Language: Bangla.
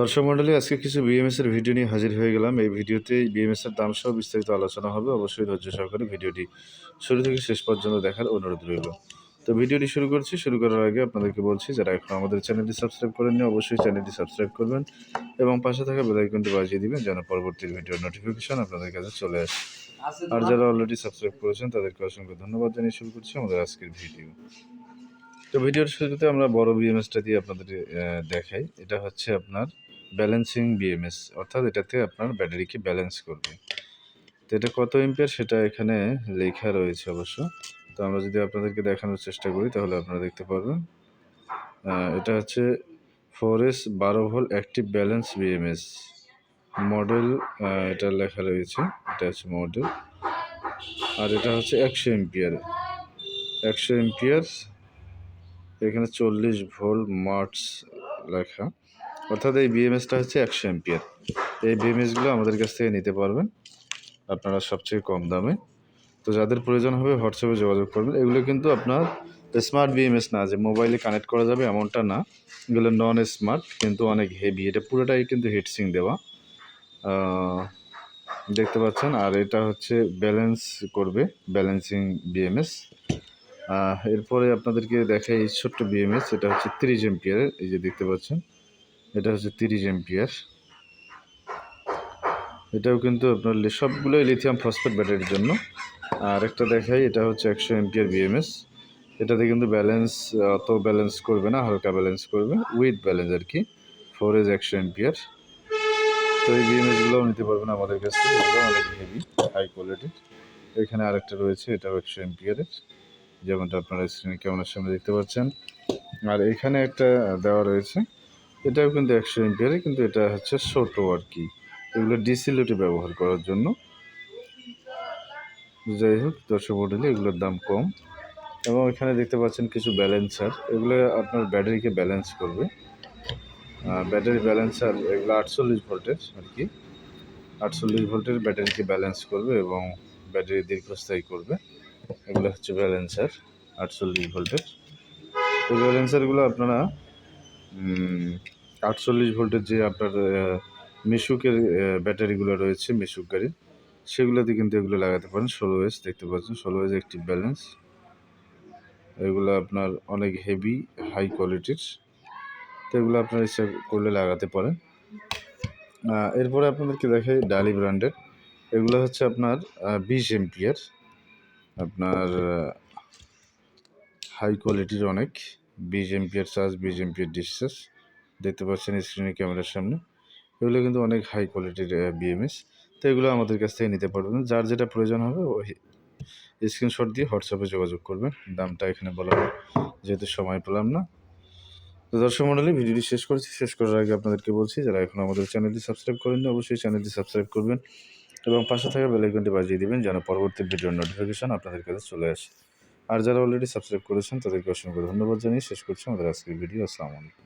দর্শক মণ্ডলী, আজকে কিছু বিএমএস এর ভিডিও নিয়ে হাজির হয়ে গেলাম। এই ভিডিওতে বিএমএস এর দাম সহ বিস্তারিত আলোচনা হবে। অবশ্যই ধৈর্য সহকারে ভিডিওটি শুরু থেকে শেষ পর্যন্ত দেখার অনুরোধ রইল। তো ভিডিওটি শুরু করছি। শুরু করার আগে আপনাদেরকে বলছি, যারা এখন আমাদের চ্যানেলটি সাবস্ক্রাইব করেননি, অবশ্যই চ্যানেলটি সাবস্ক্রাইব করবেন এবং পাশে থাকা বেল আইকনটি বাজিয়ে দিবেন যেন পরবর্তী ভিডিওর নোটিফিকেশন আপনাদের কাছে চলে আসে। আর যারা অলরেডি সাবস্ক্রাইব করেছেন, তাদেরকে অসংখ্য ধন্যবাদ জানিয়ে শুরু করছি আমাদের আজকের ভিডিও। তো ভিডিওর শুরুতে আমরা বড় বিএমএসটা দিয়ে আপনাদের দেখাই। এটা হচ্ছে আপনার ব্যালেন্সিং বিএমএস অর্থাৎ এটাতে আপনার ব্যাটারিকে ব্যালেন্স করবে। তো এটা কত এম্পিয়ার সেটা এখানে লেখা রয়েছে অবশ্য। তো আমরা যদি আপনাদেরকে দেখানোর চেষ্টা করি, তাহলে আপনারা দেখতে পারবেন। এটা হচ্ছে ফোর এস বারো ভোল অ্যাক্টিভ ব্যালেন্স বিএমএস মডেল এটা লেখা রয়েছে। এটা হচ্ছে মডেল আর এটা হচ্ছে একশো এম্পিয়ার একশো এম্পিয়ার এখানে চল্লিশ ভোল্ট মার্টস লেখা। অর্থাৎ এই বিএমএসটা হচ্ছে একশো এম্পিয়ার এই বিএমএসগুলো আমাদের কাছ থেকে নিতে পারবেন। আপনারা সবচেয়ে কম দামে। তো যাদের প্রয়োজন হবে হোয়াটসঅ্যাপে যোগাযোগ করবেন। এগুলো কিন্তু আপনার স্মার্ট বিএমএস না, যে মোবাইলে কানেক্ট করা যাবে এমনটা না। এগুলো নন স্মার্ট কিন্তু অনেক হেভি এটা পুরোটাই কিন্তু হিটসিং দেওয়া। দেখতে পাচ্ছেন? আর এটা হচ্ছে ব্যালেন্স করবে ব্যালেন্সিং বিএমএস এরপরে আপনাদেরকে দেখাই এই ছোট্ট বিএমএস এটা হচ্ছে তিরিশ এম্পিয়ারের এই যে দেখতে পাচ্ছেন। এটা হচ্ছে তিরিশ এম্পিয়ার এটাও কিন্তু আপনার সবগুলোই লিথিয়াম ফসফেট ব্যাটারির জন্য। আর একটা দেখাই, এটা হচ্ছে একশো এম্পিয়ার বিএমএস এটাতে কিন্তু ব্যালেন্স অত ব্যালেন্স করবে না, হালকা ব্যালেন্স করবে। উইথ ব্যালেন্স আর কি ফোর এজ একশো এম্পিয়ার তো এই বিএমএসগুলোও নিতে পারবেন আমাদের কাছ থেকে, এগুলো অনেক হেভি হাই কোয়ালিটির এখানে আরেকটা রয়েছে, এটাও একশো এম্পিয়ারের যেমনটা আপনারা স্ক্রিনে ক্যামেরার সামনে দেখতে পাচ্ছেন। আর এখানে একটা দেওয়া রয়েছে, এটাও কিন্তু একশো এম্পিয়ারে কিন্তু এটা হচ্ছে ছোটো আর কি। এগুলো ডিসি লোটে ব্যবহার করার জন্য। যাই হোক, দর্শক মডেলে এগুলোর দাম কম। এবং এখানে দেখতে পাচ্ছেন কিছু ব্যালেন্সার এগুলো আপনার ব্যাটারিকে ব্যালেন্স করবে। ব্যাটারি ব্যালেন্সার এগুলো আটচল্লিশ ভোল্টের আর কি। আটচল্লিশ ভোল্টের ব্যাটারিকে ব্যালেন্স করবে এবং ব্যাটারি দীর্ঘস্থায়ী করবে। এগুলো হচ্ছে ব্যালেন্সার আটচল্লিশ ভোল্টের। এই ব্যালেন্সারগুলো আপনারা আটচল্লিশ ভোল্টের যে আপনার মিশুকের ব্যাটারিগুলো রয়েছে মিশুক গাড়ির, সেগুলোতে কিন্তু এগুলো লাগাতে পারেন। ষোলো এস দেখতে পাচ্ছেন। ষোলো এস একটি ব্যালেন্স এগুলো আপনার অনেক হেভি হাই কোয়ালিটির তো এগুলো আপনার ইচ্ছা করলে লাগাতে পারেন। এরপরে আপনাদেরকে দেখাই ডালি ব্র্যান্ডের এগুলো হচ্ছে আপনার বিশ এম্পিয়ার আপনার হাই কোয়ালিটির অনেক। বিশ এম্পিয়ার চার্জ বিশ এম্পিয়ার ডিসচার্জ দেখতে পাচ্ছেন স্ক্রিনে ক্যামেরার সামনে। এগুলো কিন্তু অনেক হাই কোয়ালিটির বিএমএস তো এগুলো আমাদের কাছ থেকে নিতে পারবেন। যার যেটা প্রয়োজন হবে ওই স্ক্রিনশট দিয়ে হোয়াটসঅ্যাপে যোগাযোগ করবেন। দামটা এখানে বলা যেহেতু সময় পেলাম না। তো দর্শক মণ্ডলী ভিডিওটি শেষ করছি। শেষ করার আগে আপনাদেরকে বলছি, যারা এখন আমাদের চ্যানেলটি সাবস্ক্রাইব করেননি, অবশ্যই চ্যানেলটি সাবস্ক্রাইব করবেন। এবং পাশে থাকা বেলাইকনটি বাজিয়ে দিবেন যেন পরবর্তী ভিডিওর নোটিফিকেশন আপনাদের কাছে চলে আসে। আর যারা অলরেডি সাবস্ক্রাইব করেছেন, তাদেরকে অসংখ্য ধন্যবাদ জানিয়ে শেষ করছি আমাদের আজকের ভিডিও আসসালামু আলাইকুম।